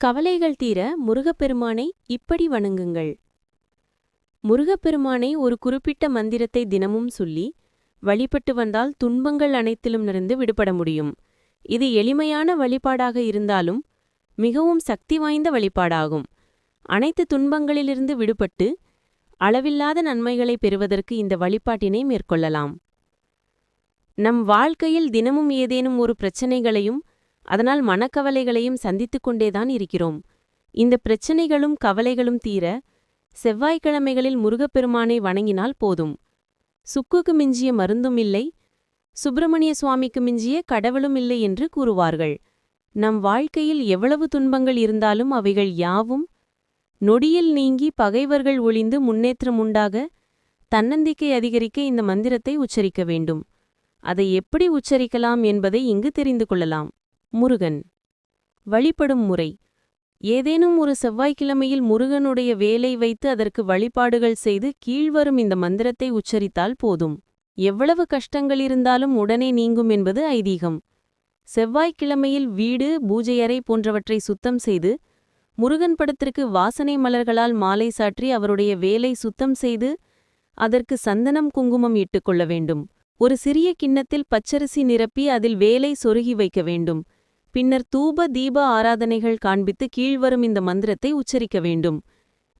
கவலைகள் தீர முருகப்பெருமானை இப்படி வணங்குங்கள். முருகப்பெருமானை ஒரு குறிப்பிட்ட மந்திரத்தை தினமும் சொல்லி வழிபட்டு வந்தால் துன்பங்கள் அனைத்திலும் இருந்து விடுபட முடியும். இது எளிமையான வழிபாடாக இருந்தாலும் மிகவும் சக்தி வாய்ந்த வழிபாடாகும். அனைத்து துன்பங்களிலிருந்து விடுபட்டு அளவில்லாத நன்மைகளை பெறுவதற்கு இந்த வழிபாட்டினை மேற்கொள்ளலாம். நம் வாழ்க்கையில் தினமும் ஏதேனும் ஒரு பிரச்சனைகளையும் அதனால் மனக்கவலைகளையும் சந்தித்துக் கொண்டேதான் இருக்கிறோம். இந்த பிரச்சனைகளும் கவலைகளும் தீர செவ்வாய்க்கிழமைகளில் முருகப்பெருமானை வணங்கினால் போதும். சுக்குக்கு மிஞ்சிய மருந்தும் இல்லை சுப்பிரமணிய சுவாமிக்கு மிஞ்சிய கடவுளும் இல்லை என்று கூறுவார்கள். நம் வாழ்க்கையில் எவ்வளவு துன்பங்கள் இருந்தாலும் அவைகள் யாவும் நொடியில் நீங்கி பகைவர்கள் ஒளிந்து முன்னேற்றம் உண்டாக தன்னந்திக்கை அதிகரிக்க இந்த மந்திரத்தை உச்சரிக்க வேண்டும். அதை எப்படி உச்சரிக்கலாம் என்பதை இங்கு தெரிந்து கொள்ளலாம். முருகன். வழிபடும் முறை. ஏதேனும் ஒரு செவ்வாய்க்கிழமையில் முருகனுடைய வேலை வைத்து அதற்கு வழிபாடுகள் செய்து கீழ்வரும் இந்த மந்திரத்தை உச்சரித்தால் போதும். எவ்வளவு கஷ்டங்கள் இருந்தாலும் உடனே நீங்கும் என்பது ஐதீகம். செவ்வாய்க்கிழமையில் வீடு பூஜையறை போன்றவற்றை சுத்தம் செய்து முருகன் படத்திற்கு வாசனை மலர்களால் மாலை சாற்றி அவருடைய வேலை சுத்தம் செய்து அதற்கு சந்தனம் குங்குமம் இட்டுக்கொள்ள வேண்டும். ஒரு சிறிய கிண்ணத்தில் பச்சரிசி நிரப்பி அதில் வேலை சொருகி வைக்க வேண்டும். பின்னர் தூப தீப ஆராதனைகள் காண்பித்து கீழ்வரும் இந்த மந்திரத்தை உச்சரிக்க வேண்டும்.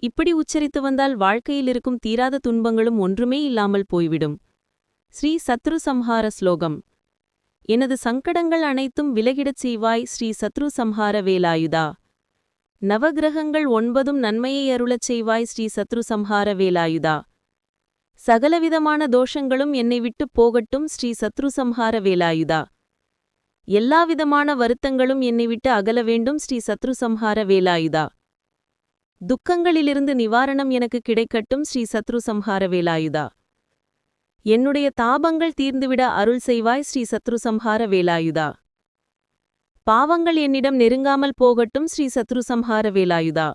இப்படி உச்சரித்து வந்தால் வாழ்க்கையில் இருக்கும் தீராத துன்பங்களும் ஒன்றுமே இல்லாமல் போய்விடும். ஸ்ரீ சத்ரு சம்ஹார ஸ்லோகம். எனது சங்கடங்கள் அனைத்தும் விலகிடச் செய்வாய் ஸ்ரீ சத்ரு சம்ஹார வேலாயுதா. நவகிரகங்கள் ஒன்பதும் நன்மையை அருளச் செய்வாய் ஸ்ரீ சத்ரு சம்ஹார வேலாயுதா. சகலவிதமான தோஷங்களும் என்னை விட்டு போகட்டும் ஸ்ரீ சத்ரு சம்ஹார வேலாயுதா. எல்லாவிதமான வருத்தங்களும் என்னை விட்டு அகல வேண்டும். ஸ்ரீ சத்ரு சம்ஹார வேலாயுதா. துக்கங்களிலிருந்து நிவாரணம் எனக்கு கிடைக்கட்டும். ஸ்ரீ சத்ரு சம்ஹார வேலாயுதா. என்னுடைய தாபங்கள் தீர்ந்துவிட அருள் செய்வாய். ஸ்ரீ சத்ரு சம்ஹார வேலாயுதா. பாவங்கள் என்னிடம் நெருங்காமல் போகட்டும். ஸ்ரீ சத்ரு சம்ஹார வேலாயுதா.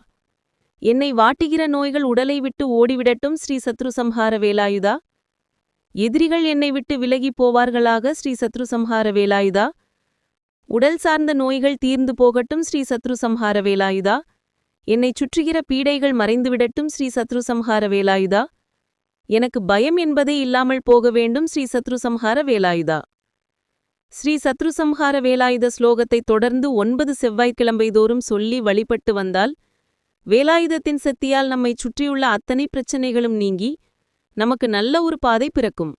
என்னை வாட்டுகிற நோய்கள் உடலை விட்டு ஓடிவிடட்டும். ஸ்ரீ சத்ரு சம்ஹார வேலாயுதா. எதிரிகள் என்னை விட்டு விலகி போவார்களாக. ஸ்ரீ சத்ரு சம்ஹார வேலாயுதா. உடல் சார்ந்த நோய்கள் தீர்ந்து போகட்டும் ஸ்ரீ சத்ரு சம்ஹார வேலாயுதா. என்னை சுற்றுகிற பீடைகள் மறைந்துவிடட்டும் ஸ்ரீ சத்ரு சம்ஹார வேலாயுதா. எனக்கு பயம் என்பதே இல்லாமல் போக வேண்டும் ஸ்ரீ சத்ரு சம்ஹார வேலாயுதா. ஸ்ரீ சத்ரு சம்ஹார வேலாயுத ஸ்லோகத்தை தொடர்ந்து ஒன்பது செவ்வாய்க்கிழமை தோறும் சொல்லி வழிபட்டு வந்தால் வேலாயுதத்தின் சக்தியால் நம்மை சுற்றியுள்ள அத்தனை பிரச்சனைகளும் நீங்கி நமக்கு நல்ல ஒரு பாதை பிறக்கும்.